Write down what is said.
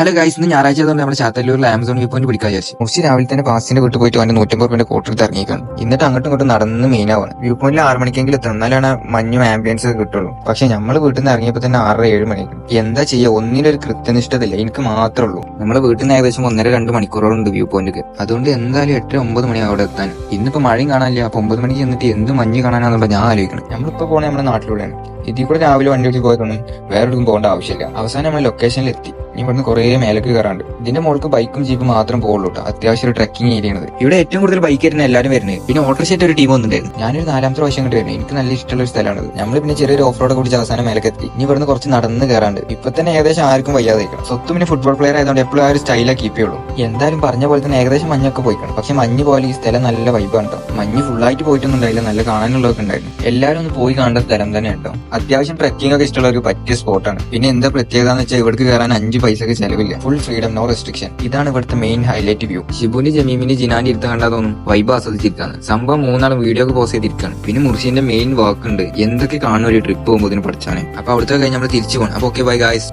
Hello guys ഇന്ന് ഞായറാഴ്ച ആയതുകൊണ്ട് നമ്മുടെ ചാത്തല്ലൂരിൽ ആമസോൺ വ്യൂ പോയിന്റ് പിടിക്കാൻ വിചാരിച്ചു. മുറിച്ച് രാവിലെ തന്നെ പാസിന്റെ വീട്ടിൽ പോയിട്ട് അവന്റെ നൂറ്റമ്പത് രൂപയുടെ കോട്ടെടുത്ത് ഇറങ്ങിക്കാണ് എന്നിട്ട് അങ്ങോട്ടും ഇങ്ങോട്ടും നടന്ന് മെയിൻ ആവണം. വ്യൂ പോയിന്റിൽ ആറ് മണിക്കെങ്കിലും എത്തും എന്നാലാണ് മഞ്ഞും ആംബിയൻസ് കിട്ടുള്ളൂ. പക്ഷെ നമ്മൾ വീട്ടിൽ നിന്ന് ഇറങ്ങിയപ്പോൾ തന്നെ ആറര ഏഴ് മണിക്ക്. എന്താ ചെയ്യുക ഒന്നിനൊരു കൃത്യനിഷ്ഠതയില്ല. എനിക്ക് മാത്രമേ ഉള്ളൂ. നമ്മുടെ വീട്ടിൽ നിന്ന് ഏകദേശം ഒന്നര രണ്ട് മണിക്കൂറോളം ഉണ്ട് വ്യൂ പോയിന്റ് അതുകൊണ്ട് എന്തായാലും എട്ട് ഒമ്പത് മണി അവിടെ എത്താൻ. ഇന്നിപ്പോ മഴയും കാണാനില്ല. അപ്പൊ ഒമ്പത് മണിക്ക് എന്നിട്ട് എന്ത് മഞ്ഞ് കാണാനാണെന്നുള്ള ഞാൻ ആലോചിക്കണം. നമ്മളിപ്പോ പോണേ നമ്മുടെ നാട്ടിലൂടെയാണ്. ഇതിൽ കൂടെ രാവിലെ വണ്ടി ഓടിച്ച് പോയതൊന്നും വേറെ എവിടെയും പോകേണ്ട ആവശ്യമില്ല. അവസാനം നമ്മൾ ലൊക്കേഷനിൽ എത്തി ഇനി ഇവിടുന്ന് കുറേ മേലേക്ക് കയറാണ്ട് ഇതിന്റെ മുകൾക്ക് ബൈക്കും ജീപ്പും മാത്രം പോകുള്ളൂ അത്യാവശ്യം ഒരു ട്രക്കിംഗ് ഏരിയ ആണ് ഇവിടെ ഏറ്റവും കൂടുതൽ ബൈക്ക് ആയിരുന്നു എല്ലാവരും വരുന്നത്. പിന്നെ ഓട്ടോറിക്ഷ ഒരു ടീം ഒന്നുണ്ടായിരുന്നു ഞാനൊരു നാലാമത്തെ പ്രാവശ്യം കണ്ടു വരുന്നത്. എനിക്ക് നല്ല ഇഷ്ടമുള്ള ഒരു സ്ഥലമാണ് നമ്മൾ പിന്നെ ചെറിയൊരു ഓഫ് റോഡ് കുടിച്ച് അവസാനം മേലേക്ക് എത്തി ഇനി ഇവിടുന്ന് കുറച്ച് നടന്ന് കയറാണ്ട് ഇപ്പൊ തന്നെ ഏകദേശം ആർക്കും വയ്യാതായിരിക്കണം. സ്വത്തും പിന്നെ ഫുട്ബോൾ പ്ലെയർ ആയതുകൊണ്ട് എപ്പോഴും ആ ഒരു സ്റ്റൈലാ കീപ്പ് ചെയ്യുള്ളൂ. എന്തായാലും പറഞ്ഞ പോലെ തന്നെ ഏകദേശം മഞ്ഞൊക്കെ പോയിക്കണം. പക്ഷെ മഞ്ഞ് പോലെ ഈ സ്ഥലം നല്ല വൈബാണ് കേട്ടോ. മഞ്ഞ് ഫുള്ളായിട്ട് പോയിട്ടൊന്നും ഉണ്ടായില്ല. നല്ല കാണാനുള്ളതൊക്കെ ഉണ്ടായിരുന്നു. എല്ലാവരും ഒന്ന് പോയി കാണേണ്ട സ്ഥലം തന്നെ കേട്ടോ. അത്യാവശ്യം ട്രക്കിംഗ് ഒക്കെ ഇഷ്ടമുള്ള ഒരു പറ്റിയ സ്പോട്ടാണ് പിന്നെ എന്താ പ്രത്യേകത എന്ന് വെച്ചാൽ ഇവിടേക്ക് കയറാൻ അഞ്ച് പൈസക്ക് ചെലവില്ല. ഫുൾ ഫ്രീഡം നോ റെസ്ട്രിക്ഷൻ ഇതാണ് ഇവിടുത്തെ മെയിൻ ഹൈലൈറ്റ് വ്യൂ ഷിബുവിന്റെ ജമീമിന് ജിനാൻ ഇരുത്ത കണ്ടാതൊന്നും വൈബ് ആസ്വദിച്ചിരിക്കാണ് സംഭവം മൂന്നാളും വീഡിയോ ഒക്കെ പോസ്റ്റ് ചെയ്തിരിക്കാണ്. പിന്നെ മുർഷിന്റെ മെയിൻ വർക്ക് ഉണ്ട്. എന്തൊക്കെ കാണുന്ന ഒരു ട്രിപ്പ് പോകുമ്പോൾ പഠിച്ചാണ് അപ്പൊ അവിടുത്തെ കഴിഞ്ഞ് നമ്മൾ തിരിച്ചു പോകണം അപ്പൊ ഓക്കെ ബൈ ഗായ്സ്